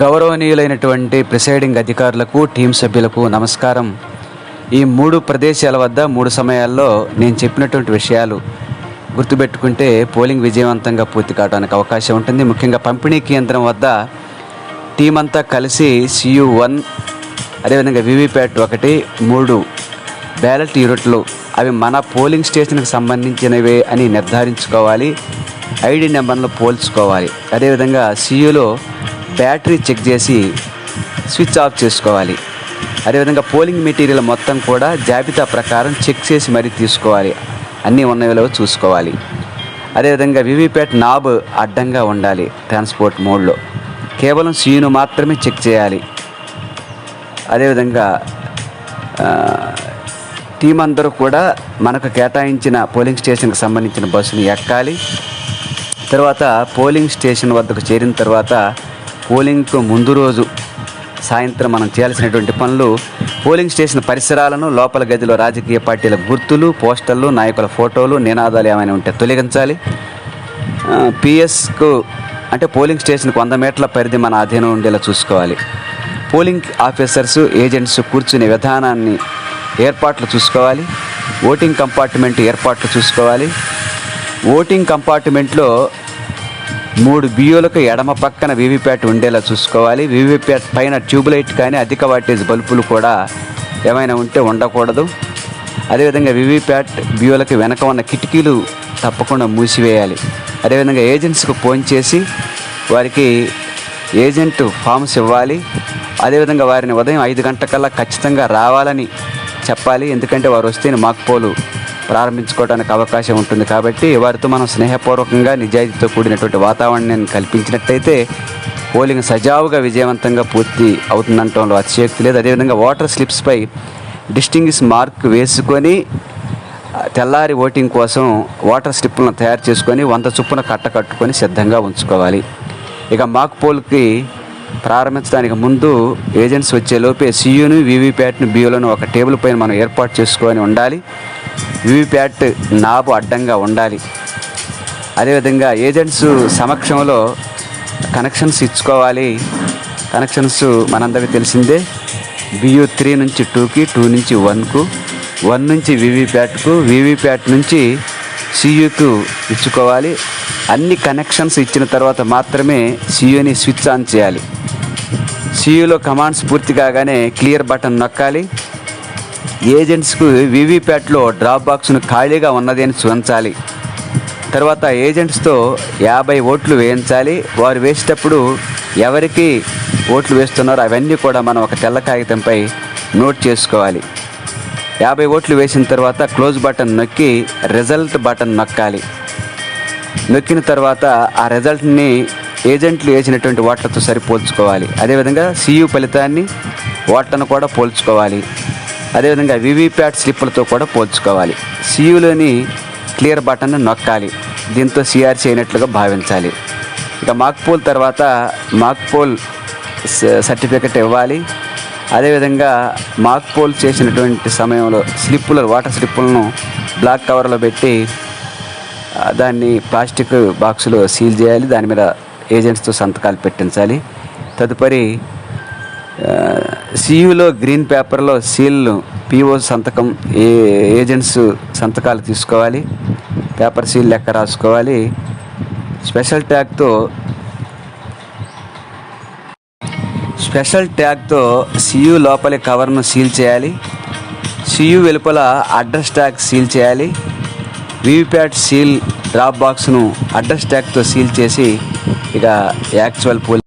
గౌరవనీయులైనటువంటి presiding అధికారులకు team సభ్యులకు నమస్కారం. ఈ మూడు ప్రదేశాల వద్ద మూడు సమయాల్లో నేను చెప్పినటువంటి విషయాలు గుర్తుపెట్టుకుంటే పోలింగ్ విజయవంతంగా పూర్తి కావడానికి అవకాశం ఉంటుంది. ముఖ్యంగా పంపిణీ కేంద్రం వద్ద టీం అంతా కలిసి సియు వన్ అదేవిధంగా వివిప్యాట్ ఒకటి మూడు బ్యాలెట్ యూనిట్లు అవి మన పోలింగ్ స్టేషన్కి సంబంధించినవే అని నిర్ధారించుకోవాలి. ఐడి నెంబర్లు పోల్చుకోవాలి. అదేవిధంగా సియులో బ్యాటరీ చెక్ చేసి స్విచ్ ఆఫ్ చేసుకోవాలి. అదేవిధంగా పోలింగ్ మెటీరియల్ మొత్తం కూడా జాబితా ప్రకారం చెక్ చేసి మరీ తీసుకోవాలి. అన్నీ ఉన్నవిలో చూసుకోవాలి. అదేవిధంగా వివిప్యాట్ నాబ్ అడ్డంగా ఉండాలి ట్రాన్స్పోర్ట్ మోడ్లో. కేవలం సీను మాత్రమే చెక్ చేయాలి. అదేవిధంగా టీం అందరూ కూడా మనకు కేటాయించిన పోలింగ్ స్టేషన్కి సంబంధించిన బస్సును ఎక్కాలి. తర్వాత పోలింగ్ స్టేషన్ వద్దకు చేరిన తర్వాత పోలింగ్కు ముందు రోజు సాయంత్రం మనం చేయాల్సినటువంటి పనులు పోలింగ్ స్టేషన్ పరిసరాలను లోపల గదిలో రాజకీయ పార్టీల గుర్తులు పోస్టర్లు నాయకుల ఫోటోలు నినాదాలు ఏమైనా ఉంటే తొలగించాలి. పిఎస్కు అంటే పోలింగ్ స్టేషన్కు వంద మీటర్ల పరిధి మన అధీనం ఉండేలా చూసుకోవాలి. పోలింగ్ ఆఫీసర్స్ ఏజెంట్స్ కూర్చునే విధానాన్ని ఏర్పాట్లు చూసుకోవాలి. ఓటింగ్ కంపార్ట్మెంట్ ఏర్పాట్లు చూసుకోవాలి. ఓటింగ్ కంపార్ట్మెంట్లో మూడు బియ్యులకు ఎడమ పక్కన వీవీప్యాట్ ఉండేలా చూసుకోవాలి. వీవీప్యాట్ పైన ట్యూబ్లైట్ కానీ అధిక వాటేజ్ బల్బులు కూడా ఏమైనా ఉంటే ఉండకూడదు. అదేవిధంగా వీవీప్యాట్ బియ్యులకి వెనక ఉన్న కిటికీలు తప్పకుండా మూసివేయాలి. అదేవిధంగా ఏజెంట్స్కు ఫోన్ చేసి వారికి ఏజెంట్ ఫామ్స్ ఇవ్వాలి. అదేవిధంగా వారిని ఉదయం ఐదు గంటలకల్లా ఖచ్చితంగా రావాలని చెప్పాలి. ఎందుకంటే వారు వస్తేనే మాకు పోలు ప్రారంభించుకోవడానికి అవకాశం ఉంటుంది కాబట్టి వారితో మనం స్నేహపూర్వకంగా నిజాయితీతో కూడినటువంటి వాతావరణాన్ని కల్పించినట్టయితే పోలింగ్ సజావుగా విజయవంతంగా పూర్తి అవుతుందంటంలో అతిశయోక్తి లేదు. అదేవిధంగా ఓటర్ స్లిప్స్పై డిస్టింగ్విష్ మార్క్ వేసుకొని తెల్లారి ఓటింగ్ కోసం ఓటర్ స్లిప్లను తయారు చేసుకొని వంద చొప్పున కట్ట కట్టుకొని సిద్ధంగా ఉంచుకోవాలి. ఇక మాక్ పోల్కి ప్రారంభించడానికి ముందు ఏజెంట్స్ వచ్చేలోపే సీయూని వీవీప్యాట్ను బియూలను ఒక టేబుల్ పైన మనం ఏర్పాటు చేసుకొని ఉండాలి. వీవీప్యాట్ నాబు అడ్డంగా ఉండాలి. అదేవిధంగా ఏజెంట్స్ సమక్షంలో కనెక్షన్స్ ఇచ్చుకోవాలి. కనెక్షన్స్ మనందరికీ తెలిసిందే. బియూ త్రీ నుంచి టూకి టూ నుంచి వన్కు వన్ నుంచి వివిప్యాట్కు వివిప్యాట్ నుంచి సియుకు ఇచ్చుకోవాలి. అన్ని కనెక్షన్స్ ఇచ్చిన తర్వాత మాత్రమే సియుని స్విచ్ ఆన్ చేయాలి. సియులో కమాండ్స్ పూర్తి కాగానే క్లియర్ బటన్ నొక్కాలి. ఏజెంట్స్కు వీవీప్యాట్లో డ్రాప్ బాక్స్ను ఖాళీగా ఉన్నది అని చూపించాలి. తర్వాత ఏజెంట్స్తో యాభై ఓట్లు వేయించాలి. వారు వేసేటప్పుడు ఎవరికి ఓట్లు వేస్తున్నారో అవన్నీ కూడా మనం ఒక తెల్ల కాగితంపై నోట్ చేసుకోవాలి. యాభై ఓట్లు వేసిన తర్వాత క్లోజ్ బటన్ నొక్కి రిజల్ట్ బటన్ నొక్కాలి. నొక్కిన తర్వాత ఆ రిజల్ట్ని ఏజెంట్లు వేసినటువంటి ఓట్లతో సరిపోల్చుకోవాలి అదేవిధంగా సియు ఫలితాన్ని ఓట్లను కూడా పోల్చుకోవాలి. అదేవిధంగా వివిప్యాట్ స్లిప్పులతో కూడా పోల్చుకోవాలి. సియులోని క్లియర్ బటన్ను నొక్కాలి. దీంతో సిఆర్సీ అయినట్లుగా భావించాలి. ఇక మాక్ పోల్ తర్వాత మాక్ పోల్ సర్టిఫికెట్ ఇవ్వాలి. అదేవిధంగా మాక్ పోల్ చేసినటువంటి సమయంలో స్లిప్పుల వాటర్ స్లిప్పులను బ్లాక్ కవర్లో పెట్టి దాన్ని ప్లాస్టిక్ బాక్సులో సీల్ చేయాలి. దాని మీద ఏజెంట్స్తో సంతకాలు పెట్టించాలి. తదుపరి సియులో గ్రీన్ పేపర్లో సీల్ను పిఓ సంతకం ఏ ఏజెంట్స్ సంతకాలు తీసుకోవాలి. పేపర్ సీల్ లెక్క రాసుకోవాలి. స్పెషల్ ట్యాగ్తో స్పెషల్ ట్యాగ్తో సియు లోపలి కవర్ను సీల్ చేయాలి. సియు వెలుపల అడ్రస్ ట్యాగ్ సీల్ చేయాలి. వీవీప్యాట్ సీల్ డ్రాప్ బాక్స్ను అడ్రస్ ట్యాగ్తో సీల్ చేసి ఇక యాక్చువల్ పోల్